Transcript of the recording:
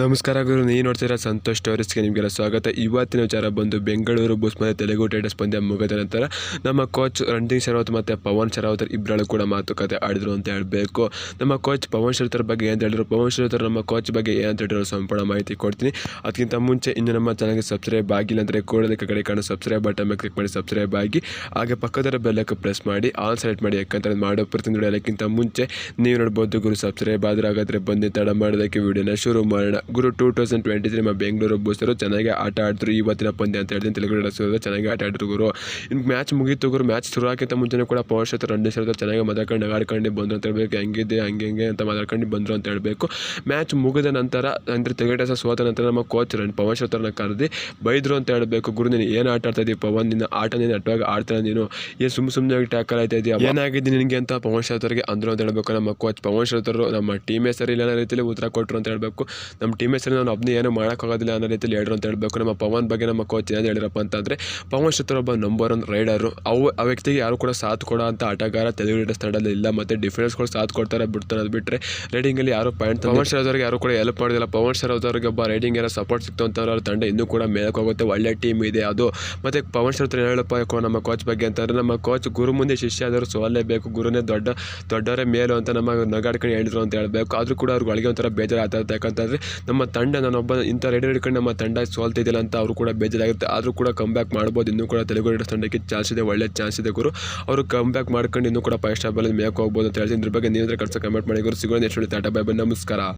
ನಮಸ್ಕಾರ ಗುರು, ನೀವು ನೋಡ್ತೀರಾ ಸಂತೋಷ್ ಸ್ಟೋರೀಸ್ಗೆ ನಿಮಗೆಲ್ಲ ಸ್ವಾಗತ. ಇವತ್ತಿನ ವಿಚಾರ ಬಂದು ಬೆಂಗಳೂರು ಬುಸ್ ಮತ್ತು ತೆಲುಗು ಟೈಟಸ್ ಪಂದ್ಯ ಮುಗಿದ ನಂತರ ನಮ್ಮ ಕೋಚ್ ರಣದೀಪ್ ಶರಾವತ್ ಮತ್ತು ಪವನ್ ಶರಾವತ್ ಇಬ್ಬರಲ್ಲೂ ಕೂಡ ಮಾತುಕತೆ ಆಡಿದ್ರು ಅಂತ ಹೇಳಬೇಕು. ನಮ್ಮ ಕೋಚ್ ಪವನ್ ಶರತ್ರ ಬಗ್ಗೆ ಏನು ಹೇಳಿದ್ರು? ಪವನ್ ಶರತರ ನಮ್ಮ ಕೋಚ್ ಬಗ್ಗೆ ಏನಂತ ಹೇಳಿದ್ರು ಸಂಪೂರ್ಣ ಮಾಹಿತಿ ಕೊಡ್ತೀನಿ. ಅದಕ್ಕಿಂತ ಮುಂಚೆ ಇನ್ನು ನಮ್ಮ ಚಾನಲ್ಗೆ ಸಬ್ಸ್ಕ್ರೈಬ್ ಆಗಿಲ್ಲ ಅಂದರೆ ಕೂಡಲೇ ಕಡೆ ಕಾಣೋ ಸಬ್ಸ್ಕ್ರೈಬ್ ಬಟನ್ ಮೇಲೆ ಕ್ಲಿಕ್ ಮಾಡಿ ಸಬ್ಸ್ಕ್ರೈಬ್ ಆಗಿ, ಹಾಗೆ ಪಕ್ಕದರ ಬೆಲ್ಲಕ್ಕೆ ಪ್ರೆಸ್ ಮಾಡಿ ಆಲ್ ಸೆಲೆಕ್ಟ್ ಮಾಡಿ ಯಾಕಂತ ಮಾಡೋ ಪ್ರತಿ ವಿಡಿಯೋಕ್ಕಿಂತ ಮುಂಚೆ ನೀವು ನೋಡ್ಬೋದು ಗುರು ಸಬ್ಸ್ಕ್ರೈಬ್ ಆದರೆ ಹಾಗಾದರೆ ಬಂದು ತಡ ಮಾಡೋದಕ್ಕೆ ವಿಡಿಯೋನ ಶುರು ಮಾಡೋಣ. ಗುರು ಟೂ ತೌಸಂಡ್ ಟ್ವೆಂಟಿ ತ್ರೀ ನಮ್ಮ ಬೆಂಗಳೂರು ಬೂಸರು ಚೆನ್ನಾಗಿ ಆಟ ಆಡಿದ್ರು. ಇವತ್ತಿನ ಪಂದ್ಯ ಅಂತ ಹೇಳ್ತೀನಿ. ತೆಲುಗು ನಡೆಸೋದು ಚೆನ್ನಾಗಿ ಆಟ ಆಡಿದ್ರು ಗುರು. ಇನ್ ಮ್ಯಾಚ್ ಮುಗಿತು ಗುರು. ಮ್ಯಾಚ್ ಶುರು ಆಗಿಂತ ಮುಂಚೆನೇ ಕೂಡ ಪವರ್ ಶತ್ರ ರನ್ ಶರತ್ ಚೆನ್ನಾಗಿ ಮಾತಾಡ್ಕೊಂಡು ಆಡ್ಕೊಂಡು ಬಂದ್ರು ಅಂತ ಹೇಳ್ಬೇಕು. ಹೆಂಗಿದೆ, ಹಂಗೆ ಹಂಗೆ ಅಂತ ಮಾತಾಡ್ಕೊಂಡು ಬಂದರು ಅಂತ ಹೇಳಬೇಕು. ಮ್ಯಾಚ್ ಮುಗಿದ ನಂತರ, ಅಂದರೆ ತೆಲುಗು ಸೋತ ನಂತರ ನಮ್ಮ ಕೋಚ್ ರನ್ ಪವನ್ ಶೋತ್ರನ ಕರೆದು, ಬೈದ್ರು ಅಂತ ಹೇಳಬೇಕು. ಗುರು, ನೀನು ಏನು ಆಟ ಆಡ್ತಾ ಇದೀವಿ ಪವನ್, ನಿನ್ನ ಆಟ ನೀನು ಅಟ್ಟವಾಗಿ ಆಡ್ತಾನೆ ನೀನು. ಏನು ಸುಮ್ಮ ಸುಮ್ಮನೆ ಟ್ಯಾಕಲ್ ಆಯ್ತಾ ಇದೆಯಾ? ಏನಾಗಿದೆ ನಿನಗೆ ಅಂತ ಪವನ್ ಶತ್ರಗೆ ಅಂದರು ಅಂತ ಹೇಳಬೇಕು. ನಮ್ಮ ಕೋಚ್ ಪವನ್ ಶತ್ರರು ನಮ್ಮ ಟೀಮ್ ಸರಿ ಇಲ್ಲ ರೀತಿಯಲ್ಲಿ ಉತ್ತರ ಕೊಟ್ಟರು ಅಂತ ಹೇಳಬೇಕು. ನಮ್ಮ ಟೀಮ್ ಹೆಸರು ನಾನು ಒಬ್ಬನೇ ಏನೂ ಮಾಡೋಕ್ಕಾಗೋದಿಲ್ಲ ಅನ್ನೋ ರೀತಿಯಲ್ಲಿ ಹೇಳ್ರು ಅಂತ ಹೇಳಬೇಕು. ನಮ್ಮ ಪವನ್ ಬಗ್ಗೆ ನಮ್ಮ ಕೋಚ್ ಏನಾದ್ರು ಹೇಳಿರಪ್ಪ ಅಂತಂದರೆ, ಪವನ್ ಶತ್ರು ಒಬ್ಬ ನಂಬರ್ ಒನ್ ರೈಡರು ಅವು, ಆ ವ್ಯಕ್ತಿಗೆ ಯಾರು ಕೂಡ ಸಾಥ್ ಕೊಡೋ ಅಂತ ಆಟಗಾರ ತೆಲುಗು ಸ್ಥಳದಲ್ಲಿ ಇಲ್ಲ. ಮತ್ತು ಕೂಡ ಸಾಥ್ ಕೊಡ್ತಾರೆ, ಬಿಡ್ತಾರೆ. ಅದು ಬಿಟ್ಟರೆ ರೈಡಿಂಗಲ್ಲಿ ಯಾರು ಪಾಯಿಂಟ್ ಪವನ್ ಶರ್ ಅವ್ರಿಗೆ ಯಾರು ಕೂಡ ಹೆಲ್ಪ್ ಮಾಡೋದಿಲ್ಲ ಪವನ್ ಶರ್ ಅವರಿಗೆ ಒಬ್ಬ ರೈಡಿಂಗ್ ಏನೋ ಸಪೋರ್ಟ್ ಸಿಕ್ತು ಅವ್ರ ತಂಡ ಇನ್ನೂ ಕೂಡ ಮೇಲಕ್ಕೆ ಹೋಗುತ್ತೆ. ಒಳ್ಳೆ ಟೀಮ್ ಇದೆ ಅದು. ಮತ್ತು ಪವನ್ ಶರ್ ಹೇಳಪ್ಪ ನಮ್ಮ ಕೋಚ್ ಬಗ್ಗೆ ಅಂತಂದರೆ ನಮ್ಮ ಕೋಚ್ ಗುರು ಮುಂದೆ ಶಿಷ್ಯ ಆದರೂ ಸೋಲೇಬೇಕು ಗುರುನೇ ದೊಡ್ಡ, ದೊಡ್ಡವರೇ ಮೇಲು ಅಂತ ನಮ್ಮ ನಗಾಡ್ಕೊಂಡು ಹೇಳಿದ್ರು ಅಂತ ಹೇಳಬೇಕು. ಆದರೂ ಕೂಡ ಅವ್ರಿಗೆ ಒಳಗೆ ಒಂಥರ ಬೇಜಾರು ಆಗ್ತಾ ಯಾಕಂತಂದರೆ ನಮ್ಮ ತಂಡ ನಾನೊಬ್ಬ ಇಂಥ ರೈಡರ್ ಹಿಡ್ಕೊಂಡು ನಮ್ಮ ತಂಡ ಸೋಲ್ತಿದ್ದಿಲ್ಲ ಅಂತ ಅವರು ಕೂಡ ಬೇಜಾರಾಗುತ್ತೆ. ಆದರೂ ಕೂಡ ಕಮ್ ಬ್ಯಾಕ್ ಮಾಡ್ಬೋದು. ಇನ್ನೂ ಕೂಡ ತೆಲುಗು ರೈಡರ್ಸ್ ತಂಡಕ್ಕೆ ಚಾನ್ಸ್ ಇದೆ, ಒಳ್ಳೆ ಚಾನ್ಸ್ ಇದೆ ಗುರು. ಅವರು ಕಮ್ ಬ್ಯಾಕ್ ಮಾಡ್ಕೊಂಡು ಇನ್ನೂ ಕೂಡ ಫೈವ್ ಸ್ಟಾರ್ ಬಲ್ಲಿ ಮೇಕ್ ಹೋಗ್ಬೋದು ಅಂತ ಹೇಳ್ತೀನಿ. ಇದ್ರ ಬಗ್ಗೆ ನೀವು ಕಳ್ಸ ಕಮೆಂಟ್ ಮಾಡಿ ಗುರು. ಸಿಗೋಣ ಎಷ್ಟು ಟಾಟಾ ಬೈ ಬೈ ನಮಸ್ಕಾರ.